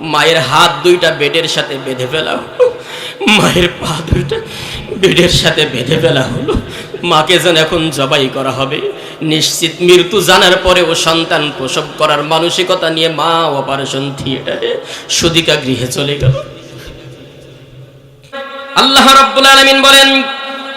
মায়ের হাত দুইটা বেডের সাথে বেঁধে ফেলা হলো। মায়ের পা দুইটা বেডের সাথে বেঁধে ফেলা হলো। মাকে যেন এখন জবাই করা হবে। নিশ্চিত মৃত্যু জানার পরেও সন্তান প্রসব করার মানসিকতা নিয়ে মা অপারেশন থিয়েটারে সুদিকা গৃহে চলে গেল। আল্লাহ রাব্বুল আলামিন বলেন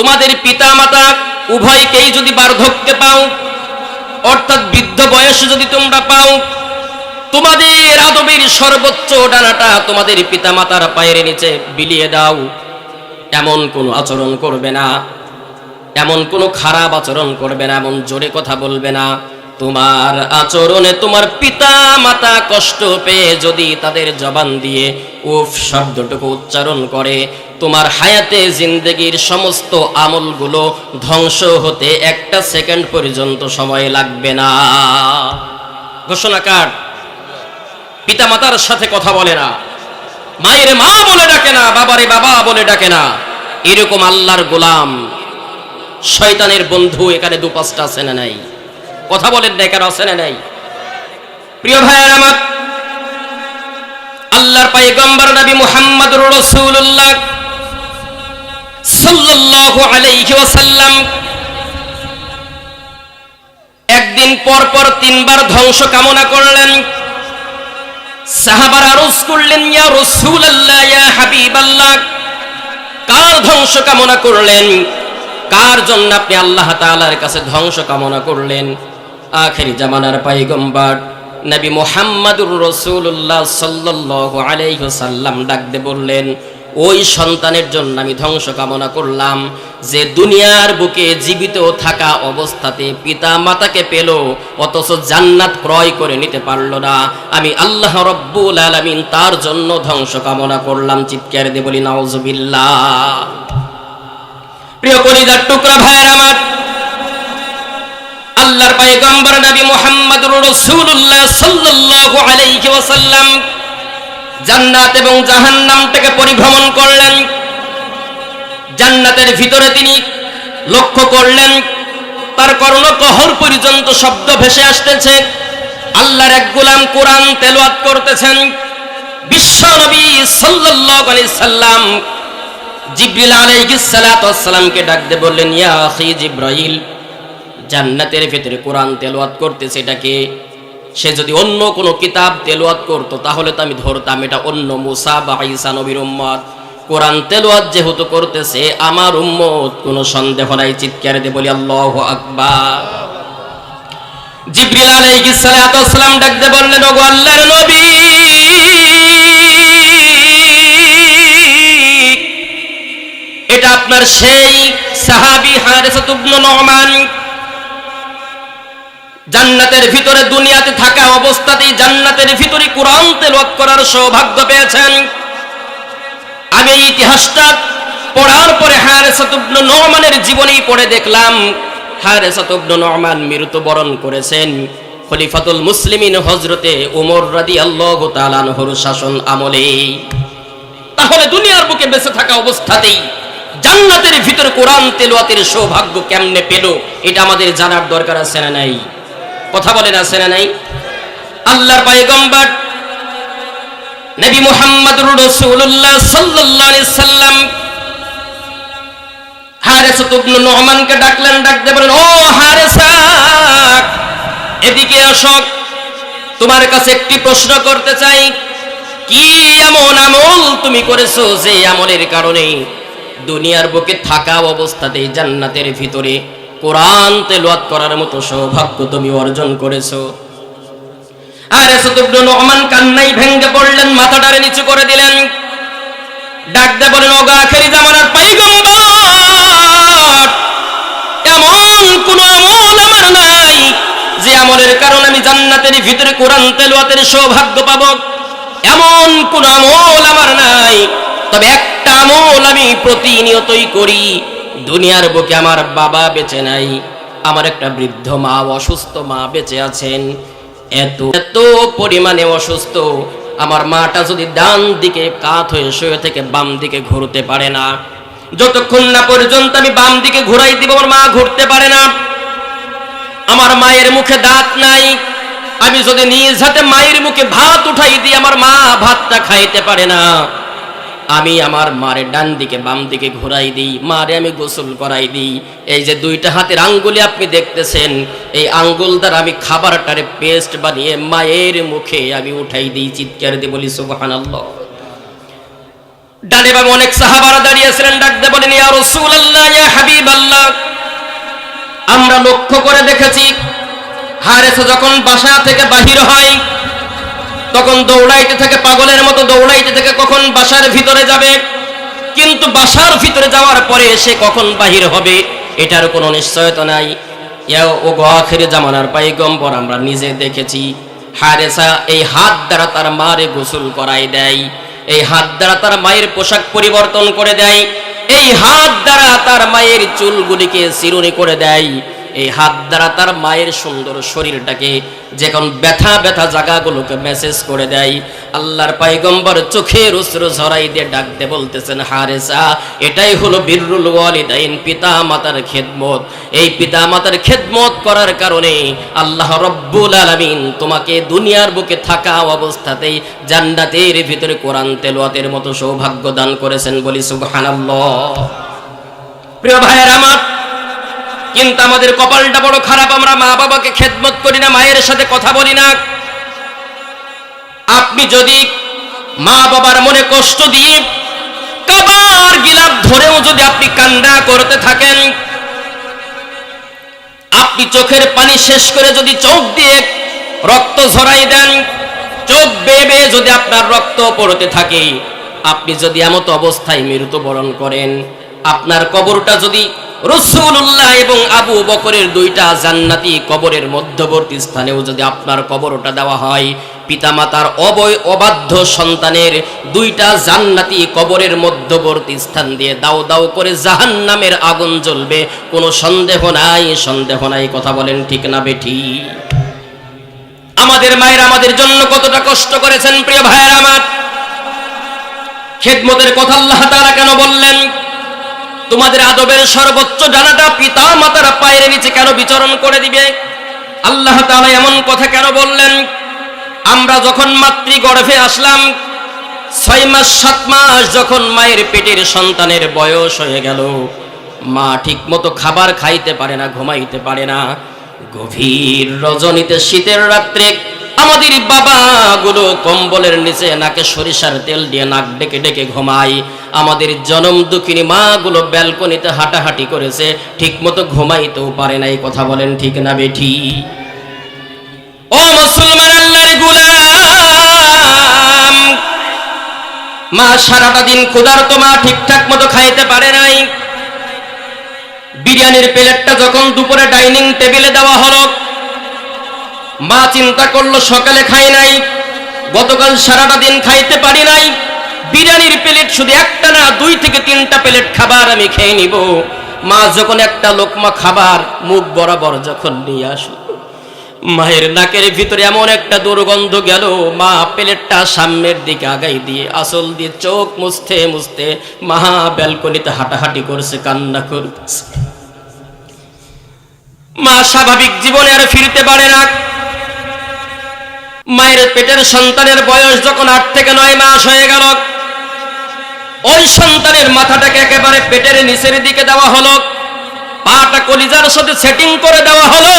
তোমাদের পিতা মাতা উভয়কেই যদি বার্ধক্যে পাও, অর্থাৎ বৃদ্ধ বয়সে যদি তোমরা পাও, তোমাদের আদবের সর্বোচ্চ ডানাটা তোমাদের পিতা মাতার পায়ের নিচে বিলিয়ে দাও। এমন কোনো আচরণ করবে না, এমন কোনো খারাপ আচরণ করবে না, এমন জোরে কথা বলবে না। তোমার আচরণে তোমার পিতা মাতা কষ্ট পেয়ে যদি তাদের জবান দিয়ে উফ শব্দটুকু উচ্চারণ করে, তোমার হায়াতে জিন্দগির সমস্ত আমলগুলো ধ্বংস হতে একটা সেকেন্ড পর্যন্ত সময় লাগবে না। ঘোষণা কার? পিতা মাতার সাথে কথা বলে না। মায়ের মা বলে ডাকে না, বাবারে বাবা বলে ডাকে না। এরকম আল্লাহর গোলাম, শয়তানের বন্ধু এখানে দু পাঁচটা আছে না নাই? কথা বলেন না এখানে আছে নাই। প্রিয় ভাইয়ের আমার, আল্লাহর পায়গম্বর নবী মুহাম্মদুর রাসূলুল্লাহ সাল্লাল্লাহু আলাইহি ওয়াসাল্লাম একদিন পর পর তিনবার ধ্বংস কামনা করলেন। কার ধ্বংস কামনা করলেন? কার জন্য আপনি আল্লাহ তাআলার কাছে ধ্বংস কামনা করলেন? আখেরি জামানার পাইগম্বার নবী মোহাম্মদুর রসুল্লাহ সাল্লাল্লাহু আলাইহি সাল্লাম ডাকতে বললেন, ওই সন্তানের জন্য আমি ধ্বংস কামনা করলাম যে দুনিয়ার বুকে জীবিত থাকা অবস্থাতে পিতা মাতাকে পেল, অথচ জান্নাত ক্রয় করে নিতে পারল না। আমি আল্লাহ রব্বুল আলামিন তার জন্য ধ্বংস কামনা করলাম। চিৎকার দিয়ে বলি, নাউজুবিল্লাহ। প্রিয় কলিজার টুকরা ভাইয়ের আমার আল্লাহর পয়গম্বর নবী মুহাম্মদুর রাসূলুল্লাহ সাল্লাল্লাহু আলাইহি ওয়াসাল্লাম জান্নাত এবং জাহান্নাম থেকে পরিভ্রমণ করলেন। জান্নাতের ভিতরে তিনি লক্ষ্য করলেন, তার কর্ণকহর পর্যন্ত শব্দ ভেসে আসতেছে। আল্লাহর এক গোলাম কোরআন তেলাওয়াত করতেছেন। বিশ্ব নবী সাল্লাল্লাহু আলাইহি সাল্লাম জিব্রিল আলাইহিস সালাতু ওয়াসসালামকে ডাকতে বললেন, ইয়া আখি জিব্রাইল জান্নাতের ভেতরে কোরআন তেলাওয়াত করতেছে এটাকে সে যদি অন্য কোনো কিতাব তেলাওয়াত করতো, তাহলে তো আমি ধরতাম এটা অন্য মুসা বা নবীর উম্মত। কোরআন তেলাওয়াত যেহেতু করতেছে, আমার উম্মত কোনো সন্দেহ নাই, চিৎকার দিয়ে বলি, আল্লাহু আকবার। জিব্রিল আলাইহিস সালাতু ডাকতে বললেন, ওগো আল্লাহর নবী, এটা আপনার সেই সাহাবী হারিসাত ইবনে নুমান জান্নাতের ভিতরে দুনিয়াতে থাকা অবস্থাতেই জান্নাতের ভিতরে কোরআন তেলাওয়াত করার সৌভাগ্য পেয়েছেন। আমি ইতিহাসটা পড়ার পরে হারিসাত ইবনে নুমানের জীবনী পড়ে দেখলাম। হারিসাত ইবনে নুমান মৃত্যুবরণ করেছেন। খলিফাতুল মুসলিমিন হজরতে উমর রাদিয়াল্লাহু তাআলা আনহুর শাসন আমলে তাহলে দুনিয়ার বুকে বেঁচে থাকা অবস্থাতেই জান্নাতের ভিতরে কোরআন তেলাওয়াতের সৌভাগ্য কেমনে পেল, এটা আমাদের জানার দরকার আছে না নাই? কথা বলেন, আছে না নাই? আল্লাহর পয়গম্বর নবী মুহাম্মদুর রাসূলুল্লাহ সাল্লাল্লাহু আলাইহি সাল্লাম হারেসাত ইবনে নুহমানকে ডাকলেন, ডাকতে বলেন, ও হারেসা, এদিকে আসো। তোমার কাছে একটি প্রশ্ন করতে চাই। কি এমন আমল তুমি করেছ যে আমলের কারণে দুনিয়ার বুকে থাকা অবস্থাতেই জান্নাতের ভিতরে কোরআন তেলাওয়াত করার মতো সৌভাগ্য তুমি অর্জন করেছ। আর এসতুবনু নোমান কান্নাই ভেঙ্গে পড়লেন, মাথাটারে নিচু করে দিলেন। ডাক দে বলেন, ওগা আখেরি জামানার পাইগম্বর এমন কোন আমল আমার নাই যে আমলের কারণে আমি জান্নাতের ভিতরে কোরআন তেলাওয়াতের সৌভাগ্য পাবো। এমন কোন আমল আমার নাই, তবে একটা আমল আমি প্রতিনিয়তই করি। দুনিয়ার বুকে আমার বাবা বেঁচে নাই, আমার একটা বৃদ্ধ মা, অসুস্থ মা বেঁচে আছেন। এত এত পরিমাণে অসুস্থ, আমার মাটা যদি ডান দিকে কাত হয়ে শুয়ে থেকে বাম দিকে ঘুরতে পারে না। যতক্ষণ না পর্যন্ত আমি বাম দিকে ঘুরাই দিব, আমার মা ঘুরতে পারে না। আমার মায়ের মুখে দাঁত নাই, আমি যদি নিজ হাতে মায়ের মুখে ভাত উঠাই দিই, আমার মা ভাতটা খাইতে পারে না। আমি আমার মারে ডান দিকে বাম দিকে ঘোরাই দিই, মারে আমি গোসল করাই দিই। এই যে দুইটা হাতের আঙ্গুলে আপনি দেখতেছেন, এই আঙ্গুল দ্বারা আমি খাবারটারে পেস্ট বানিয়ে মায়ের মুখে আমি উঠাই দিই, চিৎকার দিয়ে বলি, সুবহানাল্লাহ। ডানে বামে অনেক সাহাবারা দাঁড়িয়েছিলেন ডাকতে বলেন, ইয়া রাসূলুল্লাহ, ইয়া হাবিবাল্লাহ। আমরা লক্ষ্য করে দেখেছি, হারেসা যখন বাসা থেকে বাহির হয় তখন দৌড়াইতে থাকে, পাগলের মতো দৌড়াইতে থাকে, কখন বাসার ভিতরে যাবে। কিন্তু বাসার ভিতরে যাওয়ার পরে সে কখন বাহির হবে, এটার কোনো নিশ্চয়তা নাই। ও গোয়াখের জামানার পাইগম্বর আমরা নিজে দেখেছি, হারেসা এই হাত দ্বারা তার মারে গোসল করাই দেয়, এই হাত দ্বারা তার মায়ের পোশাক পরিবর্তন করে দেয়, এই হাত দ্বারা তার মায়ের চুলগুলিকে চিরুনি করে দেয় এই হাত দ্বারা তার মায়ের সুন্দর শরীরটাকে যখন ব্যথা ব্যথা জায়গাগুলোকে মেসেজ করে দেয়, আল্লাহর পাইগম্বর চোখের উস্র ঝরাই দিয়ে ডাকতে বলতেছেন, হারেসা, এটাই হলো বীররুল ওয়ালিদাইন পিতা মাতার খেদমত। এই পিতা মাতার খেদমত করার কারণে আল্লাহ রব্বুল আলামিন তোমাকে দুনিয়ার বুকে থাকা অবস্থাতেই জান্নাতের ভিতরে কোরআন তেলাওয়াতের মতো সৌভাগ্য দান করেছেন বলি সুবহানাল্লাহ। প্রিয় ভাইয়ের আমার কিন্তু আমাদের কপালটা বড় খারাপ, আমরা মা বাবাকে খেদমত করি না, মায়ের সাথে কথা বলি না। আপনি যদি মা বাবার মনে কষ্ট দিয়ে কাবার গিলাপ ধরেও যদি আপনি কান্না করতে থাকেন, আপনি চোখের পানি শেষ করে যদি চোখ দিয়ে রক্ত ঝরাই দেন, চোখ বেয়ে যদি আপনার রক্ত পড়তে থাকে, আপনি যদি এমত অবস্থায় মৃত্যুবরণ করেন, আপনার কবরটা যদি রসুল্লাহ এবং আবু বকরের দুইটা জান্নাতি কবরের মধ্যবর্তী স্থানেও যদি আপনার কবরটা দেওয়া হয়, পিতামাতার অবয়, অবাধ্য সন্তানের দুইটা জান্নাতি কবরের মধ্যবর্তী স্থান দিয়ে দাও দাও করে জাহান নামের আগুন জ্বলবে। কোনো সন্দেহ নাই সন্দেহ নাই, কথা বলেন ঠিক না বেঠি। আমাদের মায়ের আমাদের জন্য কতটা কষ্ট করেছেন, প্রিয় ভাইয়ের আমার। খেদমতের কথা আল্লাহ তারা কেন বললেন? তোমাদের আদবের সর্বোচ্চ ডানাটা পিতা মাতার পায়ের নিচে কেন বিচরণ করে দিবে? আল্লাহ তাআলা এমন কথা কেন বললেন? আমরা যখন মাতৃ গর্ভে আসলাম, ছয় মাস, সাত মাস যখন মায়ের পেটের সন্তানের বয়স হয়ে গেল, মা ঠিক মতো খাবার খাইতে পারে না, ঘুমাইতে পারে না। গভীর রজনীতে শীতের রাত্রে আমাদের বাবাগুলো কম্বলের নিচে নাকে সরিষার তেল দিয়ে নাক ডেকে ডেকে ঘুমায়। আমাদের জনম দুঃখিনী মাগুলো ব্যালকনিতে হাঁটাহাঁটি করেছে। ঠিক মতো ঘুমাইতেও পারে না, এই কথা বলেন ঠিক না বেঠি। ও মুসলমান আল্লাহর গুলাম, মা সারাটা দিন ক্ষুধার্ত, মা ঠিকঠাক মতো খাইতে পারে নাই। বিরিয়ানির প্লেটটা যখন দুপুরে ডাইনিং টেবিলে দেওয়া হলো মা চিন্তা করল, সকালে খাই নাই, গতকাল সারাটা দিন খাইতে পারি নাই। বিরিয়ানির প্লেট শুধু একটা না, দুই থেকে তিনটা প্লেট খাবার আমি খেয়ে নিব। মা যখন একটা লোকমা খাবার, মুখ বরাবর যখন নিয়ে আসলো, মায়ের নাকের ভিতরে এমন একটা দুর্গন্ধ গেল, মা প্লেটটা সামনের দিকে আগাই দিয়ে আসল দিয়ে চোখ মুছতে মুছতে মা ব্যালকনিতে হাঁটাহাঁটি করছে, কান্না করছে। মা স্বাভাবিক জীবনে আর ফিরতে পারে না। মায়ের পেটের সন্তানের বয়স যখন আট থেকে নয় মাস হয়ে গেল, ওই সন্তানের মাথাটাকে একেবারে পেটের নিচের দিকে দেওয়া হলো, পাটা কলিজার সাথে সেটিং করে দেওয়া হলো।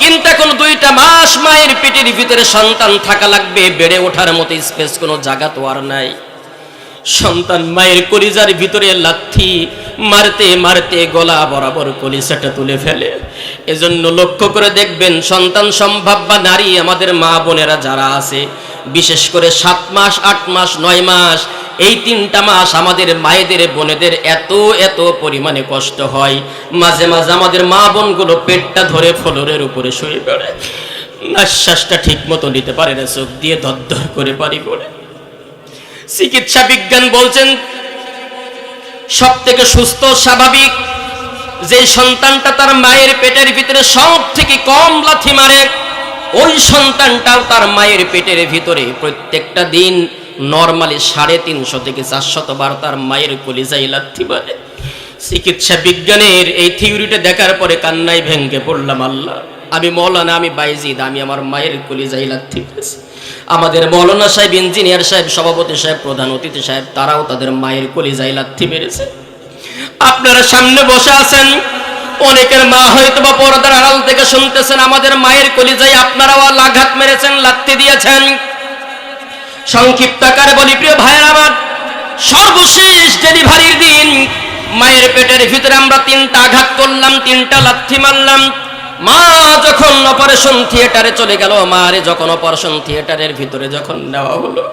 কিন্তু এখন দুইটা মাস মায়ের পেটের ভিতরে সন্তান থাকা লাগবে, বেড়ে ওঠার মতো স্পেস কোনো জায়গা তো আর নাই। সন্তান মায়ের কলিজার ভিতরে লাথি মারতে মারতে গলা বরাবর কলিজাটা তুলে ফেলে। এজন্য লক্ষ্য করে দেখবেন সন্তান সম্ভাব্য নারী আমাদের মা বোনেরা যারা আছে, বিশেষ করে সাত মাস, আট মাস, নয় মাস, এই তিনটা মাস আমাদের মায়েদের, বোনেদের এত এত পরিমাণে কষ্ট হয়। মাঝে মাঝে আমাদের মা বোনগুলো পেটটা ধরে ফ্লোরের উপরে শুয়ে পড়ে। নিঃশ্বাসটা ঠিক মতো নিতে পারে না, চোখ দিয়ে দরদর করে পারি পড়ে। চিকিৎসা বিজ্ঞান বলছেন সব থেকে সুস্থ, স্বাভাবিক। যে সন্তানটা তার মায়ের পেটের ভিতরে সব থেকে কম লাথি মারে, ওই সন্তানটাও তার মায়ের পেটের ভিতরে প্রত্যেকটা দিন নর্মালি সাড়ে তিনশো থেকে চারশত বার তার মায়ের কলিজাই লাথি মারে। চিকিৎসা বিজ্ঞানের এই থিওরিটা দেখার পরে কান্নায় ভেঙ্গে পড়লাম, আল্লাহ। আমি মৌলানা, আমি বাইজিদ, আমি আমার মায়ের কলিজাই লাথি মেরেছি। আমাদের মৌলানা সাহেব, ইঞ্জিনিয়ার সাহেব, সভাপতি সাহেব, প্রধান অতিথি সাহেব, তারাও তাদের মায়ের কলিজাই লাথি মেরেছে। আপনারা সামনে বসে আছেন, অনেকের মা হয়তো বা পর্দার আড়াল থেকে শুনতেছেন, আমাদের মায়ের কলিজাই আপনারাও আঘাত মেরেছেন লাত্তি দিয়েছেন। সংক্ষিপ্ত আকারে বলি, প্রিয় ভাইয়ের আমার, সর্বশেষ ডেলিভারির দিন, মায়ের পেটের ভিতরে আমরা তিনটা আঘাত করলাম, তিনটা লাথি মারলাম। মা যখন অপারেশন থিয়েটারে চলে গেল, মারে যখন অপারেশন থিয়েটারের ভিতরে যখন নেওয়া হলো,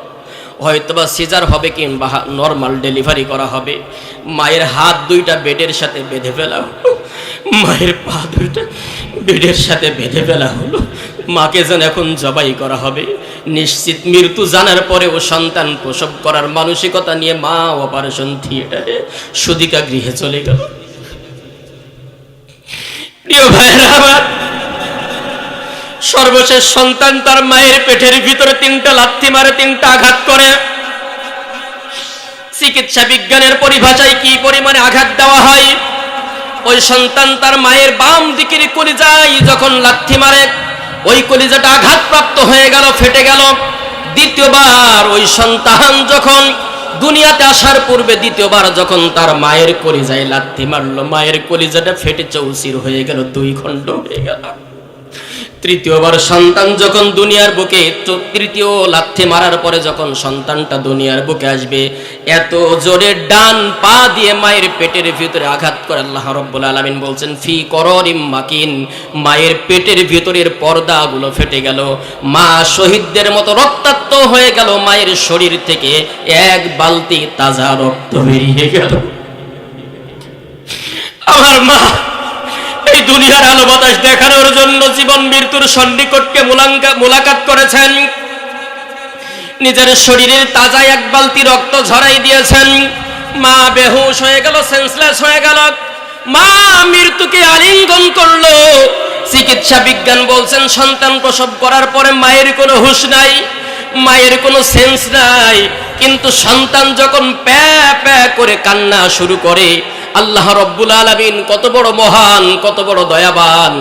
হয়তোবা সিজার হবে কিংবা নর্মাল ডেলিভারি করা হবে। মায়ের হাত দুইটা বেডের সাথে বেঁধে ফেলা হলো, মায়ের পা দুইটা বেডের সাথে বেঁধে ফেলা হলো। মাকে যেন এখন জবাই করা হবে। নিশ্চিত মৃত্যু জানার পরেও সন্তান প্রসব করার মানসিকতা নিয়ে মা অপারেশন থিয়েটারে সুদিকা গৃহে চলে গেল। প্রিয় ভাইরা আমার, সর্বশেষ সন্তান তার মায়ের পেটের ভিতরে তিনটা লাথি মারে, তিনটা আঘাত করে। চিকিৎসা বিজ্ঞানের পরিভাষায় কি পরিমাণে আঘাত দেওয়া হয়? ওই সন্তান তার মায়ের বাম দিকের কলিজায় যখন লাথি মারে, ওই কলিজাটা আঘাতপ্রাপ্ত হয়ে গেল, ফেটে গেল। দ্বিতীয়বার ওই সন্তান যখন দুনিয়াতে আসার পূর্বে দ্বিতীয়বার যখন তার মায়ের কলিজায় লাথি মারলো, মায়ের কলিজাটা ফেটে চৌচির হয়ে গেল, দুই খণ্ড হয়ে গেল। তৃতীয়বার সন্তান যখন দুনিয়ার বুকে তৃতীয় লাথি মারার পরে যখন সন্তানটা দুনিয়ার বুকে আসবে, এত জোরে ডান পা দিয়ে মায়ের পেটের ভিতরে আঘাত করে আল্লাহ রব্বুল আলামিন বলছেন, ফি কররিম মাকিন। মায়ের পেটের ভিতরের পর্দাগুলো ফেটে গেল, মা শহীদদের মতো রক্তাক্ত হয়ে গেল, মায়ের শরীর থেকে এক বালতি তাজা রক্ত বেরিয়ে গেল। আমার মা এই দুনিয়ার আলো বাতাস দেখানোর জন্য জীবন মৃত্যুর সন্নিকটকে মুলাকাত করেছেন। নিজের শরীরের তাজা এক বালতি রক্ত ঝরাই দিয়েছেন। মা বেহুশ হয়ে গেল সেন্সলেস হয়ে গেল। মা মৃত্যুকে আলিঙ্গন করল। চিকিৎসা বিজ্ঞান বলছেন, সন্তান প্রসব করার পরে মায়ের কোনো হুঁশ নাই, মায়ের কোনো সেন্স নাই। কিন্তু সন্তান যখন প্যা প্যা করে কান্না শুরু করে আল্লাহ রব্বুল আলমিন কত বড় মহান, কত বড় দয়াবান।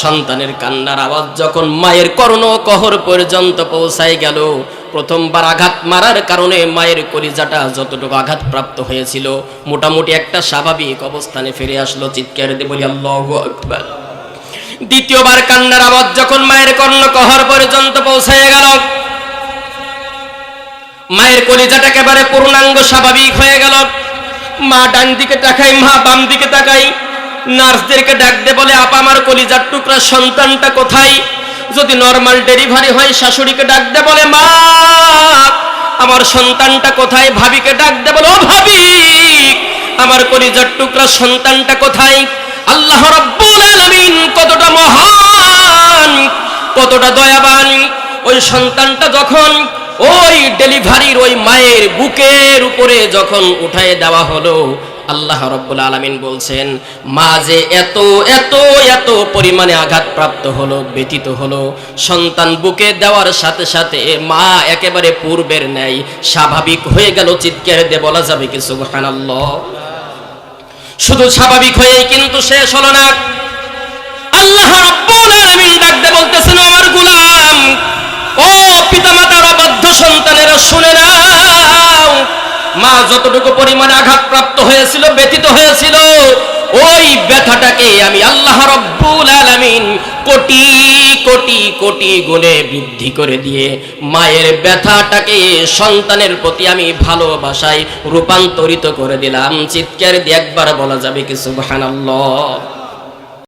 সন্তানের কান্নার আওয়াজ যখন মায়ের করণ কহর পর্যন্ত পৌঁছায় গেল, প্রথমবার আঘাত মারার কারণে মায়ের কলিজাটা যতটুকু আঘাত প্রাপ্ত হয়েছিল, মোটামুটি একটা স্বাভাবিক অবস্থানে ফিরে আসলো চিৎকার দিয়ে বলি, আল্লাহ আকবার। দ্বিতীয়বার কান্নার আওয়াজ যখন মায়ের কর্ণ কহর পর্যন্ত পৌঁছায় গেল, মায়ের কলিজাটা একেবারে পূর্ণাঙ্গ স্বাভাবিক হয়ে গেল। মা ডান দিকে তাকাই, মা বাম দিকে তাকাই। নার্সদেরকে ডাক দে বলে, আপা, আমার কলিজার টুকরা সন্তানটা কোথায়? যদি নর্মাল ডেলিভারি হয়, শাশুড়িকে ডাক দে বলে, মা, আমার সন্তানটা কোথায়? ভাবিকে ডাক দে বলে, ও ভাবি, আমার কলিজার টুকরা সন্তানটা কোথায়? আল্লাহ রব্বুল আলামিন কতটা মহান, কতটা দয়াবান। ওই সন্তানটা যখন ওই ডেলিভারির ওই মায়ের বুকের উপরে যখন উঠায় দেওয়া হলো, আল্লাহ রব্বুল আলমিন বলছেন, মা যে এত এত এত পরিমাণে আঘাতপ্রাপ্ত হলো ব্যতীত হলো, সন্তান বুকে দেওয়ার সাথে সাথে মা একেবারে পূর্বের ন্যায়, স্বাভাবিক হয়ে গেল চিৎকার দিয়ে বলা যাবে কি সুবহানাল্লাহ? শুধু স্বাভাবিক হয়েই কিন্তু শেষ হলো না। আল্লাহ রব্বুল আলামিন ডাকতে যতটুকু পরিমাণে আঘাতপ্রাপ্ত হয়েছিল ব্যতীত হয়েছিল, ওই ব্যথাটাকে আমি আল্লাহ রব্বুল আলামিন কোটি কোটি কোটি গুণে বৃদ্ধি করে দিয়ে মায়ের ব্যথাটাকে সন্তানের প্রতি আমি ভালোবাসায় রূপান্তরিত করে দিলাম। চিৎকার দিয়ে একবার বলা যাবে কি সুবহানাল্লাহ?